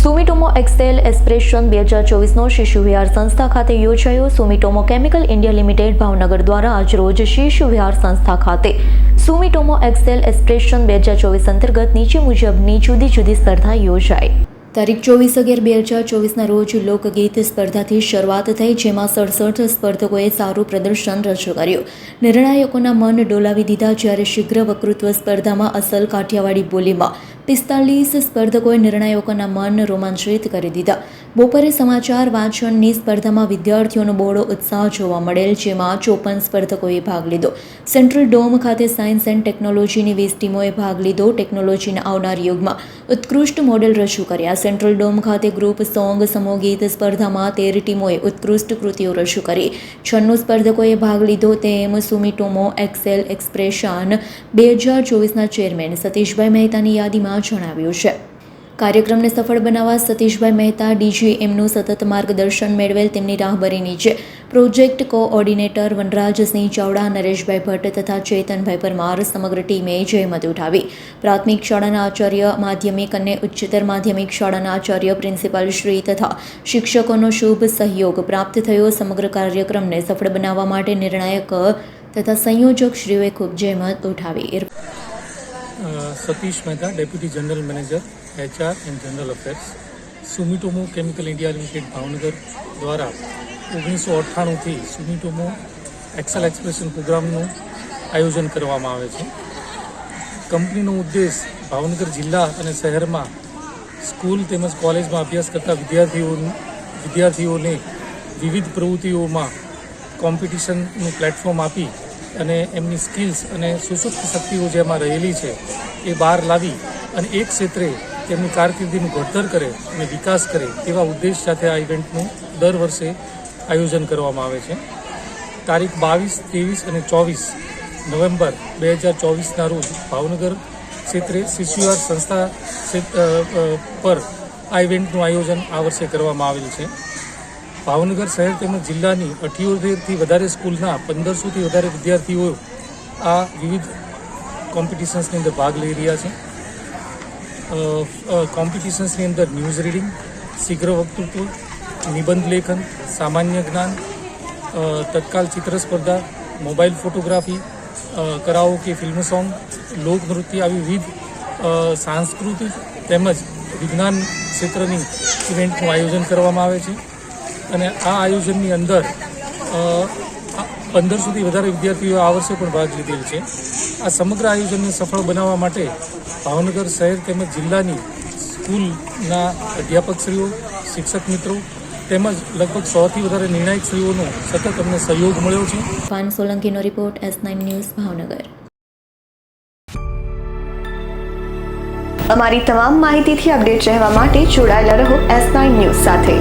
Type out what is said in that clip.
સુમિટોમો Excel એસ્પ્રેશન બે હજાર ચોવીસનો શિશુ વિહાર સંસ્થા ખાતે યોજાયો. Sumitomo chemical India limited Bhavnagar દ્વારા આજરોજ શિશુ વિહાર સંસ્થા ખાતે. સુમિટોમો એક્સેલ એસ્પ્રેશન બે હજાર ચોવીસ અંતર્ગત નીચે મુજબની જુદી જુદી સ્પર્ધા યોજાઈ. તારીખ ચોવીસ અગિયાર બે હજાર ચોવીસના રોજ લોકગીત સ્પર્ધાથી શરૂઆત થઈ, જેમાં સડસઠ સ્પર્ધકોએ સારું પ્રદર્શન રજૂ કર્યું. નિર્ણાયકોના મન ડોલાવી દીધા જ્યારે શીઘ્ર વકૃત્વ સ્પર્ધામાં અસલ કાઠિયાવાડી બોલીમાં પિસ્તાલીસ સ્પર્ધકોએ નિર્ણાયકોના મન રોમાંચિત કરી દીધા. બપોરે સમાચાર વાંચનની સ્પર્ધામાં વિદ્યાર્થીઓનો બહોળો ઉત્સાહ જોવા મળેલ, જેમાં ચોપન સ્પર્ધકોએ ભાગ લીધો. સેન્ટ્રલ ડોમ ખાતે સાયન્સ એન્ડ ટેકનોલોજીની વીસ ટીમોએ ભાગ લીધો. ટેકનોલોજીના આવનાર યુગમાં ઉત્કૃષ્ટ મોડેલ રજૂ કર્યા. સેન્ટ્રલ ડોમ ખાતે ગ્રુપ સોંગ સમૂહ ગીત સ્પર્ધામાં તેર ટીમોએ ઉત્કૃષ્ટ કૃતિઓ રજૂ કરી. છન્નું સ્પર્ધકોએ ભાગ લીધો તેમ સુમિટોમો એક્સેલ એક્સપ્રેશન. બે હજાર ચોવીસના ચેરમેન સતીશભાઈ મહેતાની યાદીમાં જણાવ્યું છે. કાર્યક્રમને સફળ બનાવવા સતીશભાઈ મહેતા ડીજીએમનું સતત માર્ગદર્શન મેળવેલ તેમની રાહબરી નીચે પ્રોજેક્ટ કોઓર્ડિનેટર વનરાજસિંહ ચાવડા, નરેશભાઈ ભટ્ટ તથા ચેતનભાઈ પરમાર સમગ્ર ટીમે જહેમત ઉઠાવી. પ્રાથમિક શાળાના આચાર્ય માધ્યમિક અને ઉચ્ચતર માધ્યમિક શાળાના આચાર્ય પ્રિન્સિપાલ શ્રી તથા શિક્ષકોનો શુભ સહયોગ પ્રાપ્ત થયો. સમગ્ર કાર્યક્રમને સફળ બનાવવા માટે નિર્ણાયક તથા સંયોજક શ્રીઓએ ખૂબ જહેમત ઉઠાવી. Satish Mehta deputy general manager HR and general affairs Sumitomo chemical India limited Bhavnagar દ્વારા ઓગણીસો અઠ્ઠાણુંથી સુમિટોમો એક્સેલ એક્સપ્રેશન પ્રોગ્રામનું આયોજન કરવામાં આવે છે. કંપનીનો ઉદ્દેશ ભાવનગર જિલ્લા અને શહેરમાં સ્કૂલ તેમજ કોલેજમાં અભ્યાસ કરતા વિદ્યાર્થીઓ વિદ્યાર્થીઓને વિવિધ પ્રવૃત્તિઓમાં કોમ્પિટિશનનું પ્લેટફોર્મ આપી અને એમની સ્કિલ્સ અને સુસુપ્ત શક્તિઓ જે એમાં રહેલી છે, એ બહાર લાવી અને એક ક્ષેત્રે તેમની કારકિર્દીનું ઘડતર કરે અને વિકાસ કરે તેવા ઉદ્દેશ સાથે આ ઇવેન્ટનું દર વર્ષે આયોજન કરવામાં આવે છે. તારીખ બાવીસ, ત્રેવીસ અને ચોવીસ નવેમ્બર બે હજાર ચોવીસના રોજ ભાવનગર ક્ષેત્રે શિશુઆર સંસ્થા પર આ ઇવેન્ટનું આયોજન આ વર્ષે કરવામાં આવેલ છે. ભાવનગર શહેર તેમજ જિલ્લાની અઠ્યોતેરથી વધારે સ્કૂલના પંદરસોથી વધારે વિદ્યાર્થીઓ આ વિવિધ કોમ્પિટિશન્સની અંદર ભાગ લઈ રહ્યા છે. કોમ્પિટિશન્સની અંદર ન્યૂઝ રીડિંગ શીઘ્ર વક્તૃત્વ નિબંધ લેખન સામાન્ય જ્ઞાન તત્કાલ ચિત્ર સ્પર્ધા મોબાઈલ ફોટોગ્રાફી અ, કરાઓકે ફિલ્મ સોંગ લોકનૃત્ય આવી વિવિધ સાંસ્કૃતિક તેમજ વિજ્ઞાન ક્ષેત્રની ઇવેન્ટનું આયોજન કરવામાં આવે છે. અને આ આયોજનની અંદર પંદરસોથી વધારે વિદ્યાર્થીઓ આ વર્ષે પણ ભાગ લીધેલ છે. આ સમગ્ર આયોજનને સફળ બનાવવા માટે ભાવનગર શહેર તેમજ જિલ્લાની સ્કૂલના અધ્યાપકશ્રીઓ શિક્ષક મિત્રો તેમજ લગભગ સોથી વધારે નિર્ણાયકશ્રીઓનો સતત અમને સહયોગ મળ્યો છે. પાન સોલંકીનો report S nine news Bhavnagar. અમારી તમામ માહિતીથી અપડેટ રહેવા માટે જોડાયેલા રહો એસ નાઇન ન્યૂઝ સાથે.